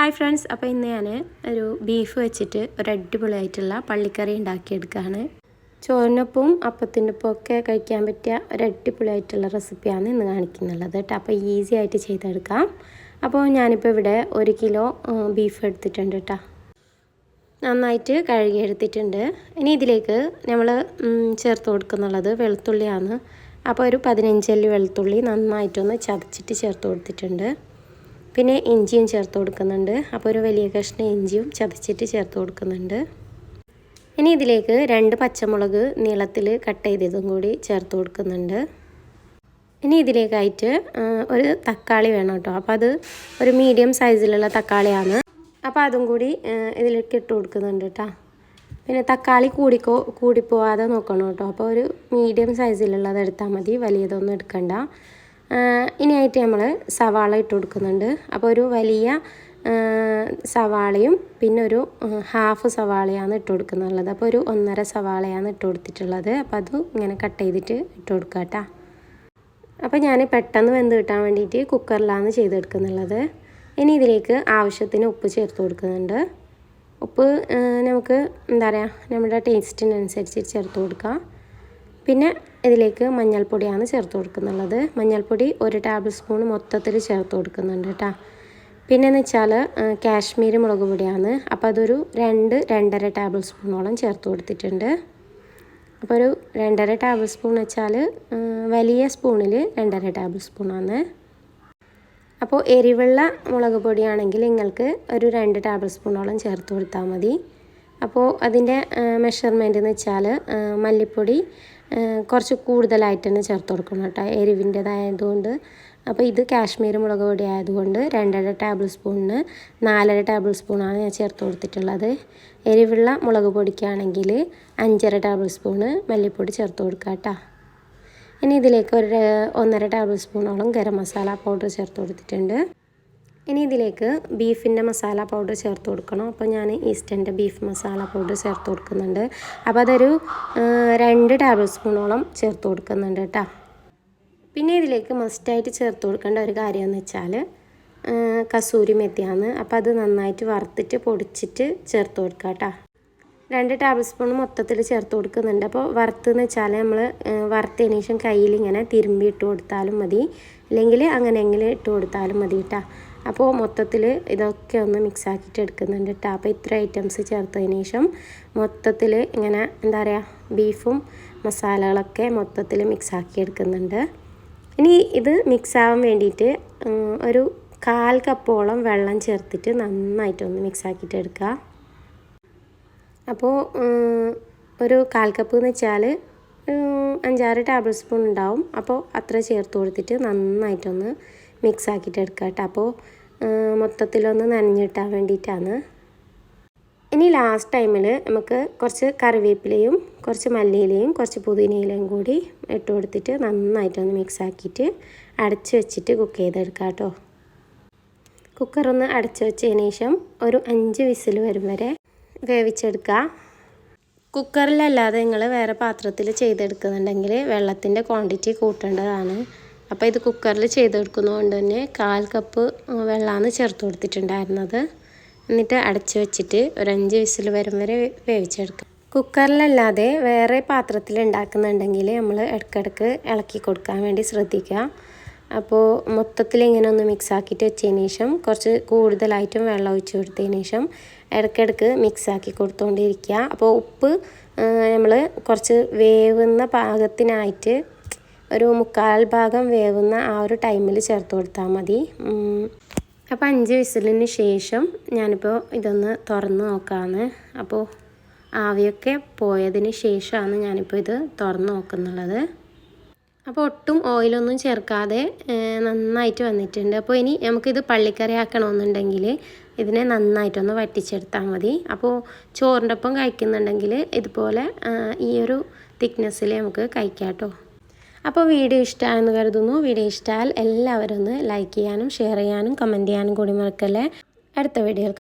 Hi friends അപ്പോൾ ഇന്ന് ഞാൻ ഒരു ബീഫ് വെച്ചിട്ട് ഒരു അടിപൊളിയായിട്ടുള്ള പള്ളിക്കറി ഉണ്ടാക്കിയെടുക്കുകയാണ് ചോറിനൊപ്പം അപ്പത്തിന്റെ ഒപ്പം ഒക്കെ കഴിക്കാൻ പറ്റിയ ഒരു അടിപൊളിയായിട്ടുള്ള റെസിപ്പിയാണ് ഇന്ന് കാണിക്കുന്നുള്ളത് കേട്ടോ. അപ്പോൾ ഈസി ആയിട്ട് ചെയ്തെടുക്കാം. അപ്പോൾ ഞാനിപ്പോൾ ഇവിടെ ഒരു കിലോ ബീഫ് എടുത്തിട്ടുണ്ട് കേട്ടോ. നന്നായിട്ട് കഴുകിയെടുത്തിട്ടുണ്ട്. ഇനി ഇതിലേക്ക് നമ്മൾ ചേർത്ത് കൊടുക്കുന്നുള്ളത് വെളുത്തുള്ളിയാണ്. അപ്പോൾ ഒരു പതിനഞ്ചല്ലി വെളുത്തുള്ളി നന്നായിട്ടൊന്ന് ചതച്ചിട്ട് ചേർത്ത് കൊടുത്തിട്ടുണ്ട്. പിന്നെ ഇഞ്ചിയും ചേർത്ത് കൊടുക്കുന്നുണ്ട്. അപ്പോൾ ഒരു വലിയ കഷ്ണം ഇഞ്ചിയും ചതച്ചിട്ട് ചേർത്ത് കൊടുക്കുന്നുണ്ട്. ഇനി ഇതിലേക്ക് രണ്ട് പച്ചമുളക് നീളത്തിൽ കട്ട് ചെയ്തതും കൂടി ചേർത്ത് കൊടുക്കുന്നുണ്ട്. ഇനി ഇതിലേക്കായിട്ട് ഒരു തക്കാളി വേണം കേട്ടോ. അപ്പോൾ അത് ഒരു മീഡിയം സൈസിലുള്ള തക്കാളിയാണ്. അപ്പോൾ അതും കൂടി ഇതിലേക്ക് ഇട്ട് കൊടുക്കുന്നുണ്ട് കേട്ടോ. പിന്നെ തക്കാളി കൂടിക്കോ കൂടിപ്പോവാതെ നോക്കണം കേട്ടോ. അപ്പോൾ ഒരു മീഡിയം സൈസിലുള്ളത് എടുത്താൽ മതി. വലിയതൊന്നും എടുക്കണ്ട. ഇനിയായിട്ട് നമ്മൾ സവാള ഇട്ട് കൊടുക്കുന്നുണ്ട്. അപ്പോൾ ഒരു വലിയ സവാളയും പിന്നെ ഒരു ഹാഫ് സവാളയാണ് ഇട്ട് കൊടുക്കുന്നുള്ളത്. അപ്പോൾ ഒരു ഒന്നര സവാളയാണ് ഇട്ട് കൊടുത്തിട്ടുള്ളത്. അപ്പോൾ അത് ഇങ്ങനെ കട്ട് ചെയ്തിട്ട് ഇട്ട് കൊടുക്കുക കേട്ടോ അപ്പോൾ ഞാൻ പെട്ടെന്ന് വെന്ത് കിട്ടാൻ വേണ്ടിയിട്ട് കുക്കറിലാണ് ചെയ്തെടുക്കുന്നുള്ളത്. ഇനി ഇതിലേക്ക് ആവശ്യത്തിന് ഉപ്പ് ചേർത്ത് കൊടുക്കുന്നുണ്ട്. ഉപ്പ് നമുക്ക് എന്താ പറയുക നമ്മുടെ ടേസ്റ്റിനനുസരിച്ച് ചേർത്ത് കൊടുക്കാം. പിന്നെ ഇതിലേക്ക് മഞ്ഞൾപ്പൊടിയാണ് ചേർത്ത് കൊടുക്കുന്നുള്ളത്. മഞ്ഞൾപ്പൊടി ഒരു ടേബിൾ സ്പൂൺ മൊത്തത്തിൽ ചേർത്ത് കൊടുക്കുന്നുണ്ട് കേട്ടോ. പിന്നെയെന്ന് വെച്ചാൽ കാശ്മീരി മുളക് പൊടിയാണ്. അപ്പോൾ അതൊരു രണ്ട് രണ്ടര ടേബിൾ സ്പൂണോളം ചേർത്ത് കൊടുത്തിട്ടുണ്ട്. അപ്പോൾ ഒരു രണ്ടര ടേബിൾ സ്പൂൺ വെച്ചാൽ വലിയ സ്പൂണിൽ രണ്ടര ടേബിൾ സ്പൂണാണ് അപ്പോൾ എരിവുള്ള മുളക് പൊടിയാണെങ്കിൽ നിങ്ങൾക്ക് ഒരു രണ്ട് ടേബിൾ സ്പൂണോളം ചേർത്ത് കൊടുത്താൽ മതി. അപ്പോൾ അതിന്റെ മെഷർമെന്റ് എന്ന് വെച്ചാൽ മല്ലിപ്പൊടി കുറച്ച് കൂടുതലായിട്ട് തന്നെ ചേർത്ത് കൊടുക്കണം കേട്ടോ. എരിവിന്റെതായതുകൊണ്ട്. അപ്പോൾ ഇത് കാശ്മീർ മുളക് പൊടി ആയതുകൊണ്ട് രണ്ടര ടേബിൾ സ്പൂണിന് നാലര ടേബിൾ സ്പൂണാണ് ഞാൻ ചേർത്ത് കൊടുത്തിട്ടുള്ളത്. എരിവുള്ള മുളക് പൊടിക്കാണെങ്കിൽ അഞ്ചര ടേബിൾ സ്പൂണ് മല്ലിപ്പൊടി ചേർത്ത് കൊടുക്കുക കേട്ടോ. ഇനി ഇതിലേക്ക് ഒരു ഒന്നര ടേബിൾ സ്പൂണോളം ഗരം മസാല പൗഡർ ചേർത്ത് കൊടുത്തിട്ടുണ്ട്. ഇനി ഇതിലേക്ക് ബീഫിന്റെ മസാല പൗഡർ ചേർത്ത് കൊടുക്കണം. അപ്പോൾ ഞാൻ ഈസ്റ്റന്റെ ബീഫ് മസാല പൗഡർ ചേർത്ത് കൊടുക്കുന്നുണ്ട്. അപ്പോൾ അതൊരു രണ്ട് ടേബിൾ സ്പൂണോളം ചേർത്ത് കൊടുക്കുന്നുണ്ട് കേട്ടോ. പിന്നെ ഇതിലേക്ക് മസ്റ്റായിട്ട് ചേർത്ത് കൊടുക്കേണ്ട ഒരു കാര്യം എന്ന് വെച്ചാൽ കസൂരി മെത്തിയാണ്. അപ്പോൾ അത് നന്നായിട്ട് വറുത്തിട്ട് പൊടിച്ചിട്ട് ചേർത്ത് കൊടുക്കുക കേട്ടോ. രണ്ട് ടേബിൾ സ്പൂൺ മൊത്തത്തിൽ ചേർത്ത് കൊടുക്കുന്നുണ്ട്. അപ്പോൾ വറുത്തെന്ന് വെച്ചാൽ നമ്മൾ വറുത്തതിന് ശേഷം കയ്യിൽ ഇങ്ങനെ തിരുമ്പി ഇട്ട് കൊടുത്താലും മതി. അല്ലെങ്കിൽ അങ്ങനെയെങ്കിലും ഇട്ട് കൊടുത്താലും മതി കേട്ടോ. അപ്പോൾ മൊത്തത്തിൽ ഇതൊക്കെ ഒന്ന് മിക്സ് ആക്കിയിട്ട് എടുക്കുന്നുണ്ട്. കേട്ടോ അപ്പോൾ ഇത്ര ഐറ്റംസ് ചേർത്തതിന് ശേഷം മൊത്തത്തിൽ ഇങ്ങനെ എന്താ പറയുക ബീഫും മസാലകളൊക്കെ മൊത്തത്തിൽ മിക്സ് ആക്കി എടുക്കുന്നുണ്ട്. ഇനി ഇത് മിക്സ് ആവാൻ വേണ്ടിയിട്ട് ഒരു കാൽ കപ്പോളം വെള്ളം ചേർത്തിട്ട് നന്നായിട്ടൊന്ന് മിക്സ് ആക്കിയിട്ട് എടുക്കുക. അപ്പോൾ ഒരു കാൽ കപ്പ് എന്ന് വെച്ചാൽ അഞ്ചാറ് ടേബിൾ സ്പൂൺ ഉണ്ടാവും. അപ്പോൾ അത്ര ചേർത്ത് കൊടുത്തിട്ട് നന്നായിട്ടൊന്ന് മിക്സ് ആക്കിയിട്ട് എടുക്കുക കേട്ടോ അപ്പോൾ മൊത്തത്തിലൊന്ന് നനഞ്ഞിട്ടാൻ വേണ്ടിയിട്ടാണ്. ഇനി ലാസ്റ്റ് ടൈമിൽ നമുക്ക് കുറച്ച് കറിവേപ്പിലയും കുറച്ച് മല്ലിയിലയും കുറച്ച് പുതിനയിലയും കൂടി ഇട്ട് കൊടുത്തിട്ട് നന്നായിട്ടൊന്ന് മിക്സ് ആക്കിയിട്ട് അടച്ച് വെച്ചിട്ട് കുക്ക് ചെയ്തെടുക്കാം കേട്ടോ കുക്കറൊന്ന് അടച്ച് വെച്ചതിന് ശേഷം ഒരു അഞ്ച് വിസിൽ വരും വരെ വേവിച്ചെടുക്കുക. കുക്കറിലല്ലാതെ നിങ്ങൾ വേറെ പാത്രത്തിൽ ചെയ്തെടുക്കുന്നുണ്ടെങ്കിൽ വെള്ളത്തിന്റെ ക്വാണ്ടിറ്റി കൂട്ടേണ്ടതാണ്. അപ്പോൾ ഇത് കുക്കറിൽ ചെയ്തെടുക്കുന്നതുകൊണ്ട് തന്നെ കാൽ കപ്പ് വെള്ളമാണ് ചേർത്ത് കൊടുത്തിട്ടുണ്ടായിരുന്നത്. എന്നിട്ട് അടച്ച് വെച്ചിട്ട് ഒരു അഞ്ച് വിസിൽ വരും വരെ വേവിച്ചെടുക്കുക കുക്കറിലല്ലാതെ വേറെ പാത്രത്തിൽ ഉണ്ടാക്കുന്നുണ്ടെങ്കിൽ നമ്മൾ ഇടയ്ക്കിടയ്ക്ക് ഇളക്കി കൊടുക്കാൻ വേണ്ടി ശ്രദ്ധിക്കുക. അപ്പോൾ മൊത്തത്തിൽ ഇങ്ങനെ ഒന്ന് മിക്സ് ആക്കിയിട്ട് വെച്ചതിന് ശേഷം കുറച്ച് കൂടുതലായിട്ടും വെള്ളം ഒഴിച്ച് കൊടുത്തതിന് ശേഷം ഇടയ്ക്കിടയ്ക്ക് മിക്സ് ആക്കി കൊടുത്തുകൊണ്ടിരിക്കുക. അപ്പോൾ ഉപ്പ് നമ്മൾ കുറച്ച് വേവുന്ന പാകത്തിനായിട്ട് ഒരു മുക്കാൽ ഭാഗം വേവുന്ന ആ ഒരു ടൈമിൽ ചേർത്ത് കൊടുത്താൽ മതി. അപ്പോൾ അഞ്ച് വിസിലിന് ശേഷം ഞാനിപ്പോൾ ഇതൊന്ന് തുറന്ന് നോക്കാമെന്ന് അപ്പോൾ ആവിയൊക്കെ പോയതിന് ശേഷമാണ് ഞാനിപ്പോൾ ഇത് തുറന്ന് നോക്കുന്നുള്ളത്. അപ്പോൾ ഒട്ടും ഓയിലൊന്നും ചേർക്കാതെ നന്നായിട്ട് വന്നിട്ടുണ്ട്. അപ്പോൾ ഇനി നമുക്കിത് പള്ളിക്കറി ആക്കണമെന്നുണ്ടെങ്കിൽ ഇതിനെ നന്നായിട്ടൊന്ന് വറ്റിച്ചെടുത്താൽ മതി. അപ്പോൾ ചോറിന്റെ ഒപ്പം കഴിക്കുന്നുണ്ടെങ്കിൽ ഇതുപോലെ ഈ ഒരു തിക്നെസ്സിൽ നമുക്ക് കഴിക്കാം കേട്ടോ. അപ്പോൾ വീഡിയോ ഇഷ്ടമാണെന്ന് കരുതുന്നു. വീഡിയോ ഇഷ്ടമായാൽ എല്ലാവരും ഒന്ന് ലൈക്ക് ചെയ്യാനും ഷെയർ ചെയ്യാനും കമന്റ് ചെയ്യാനും കൂടി മറക്കല്ലേ. അടുത്ത വീഡിയോ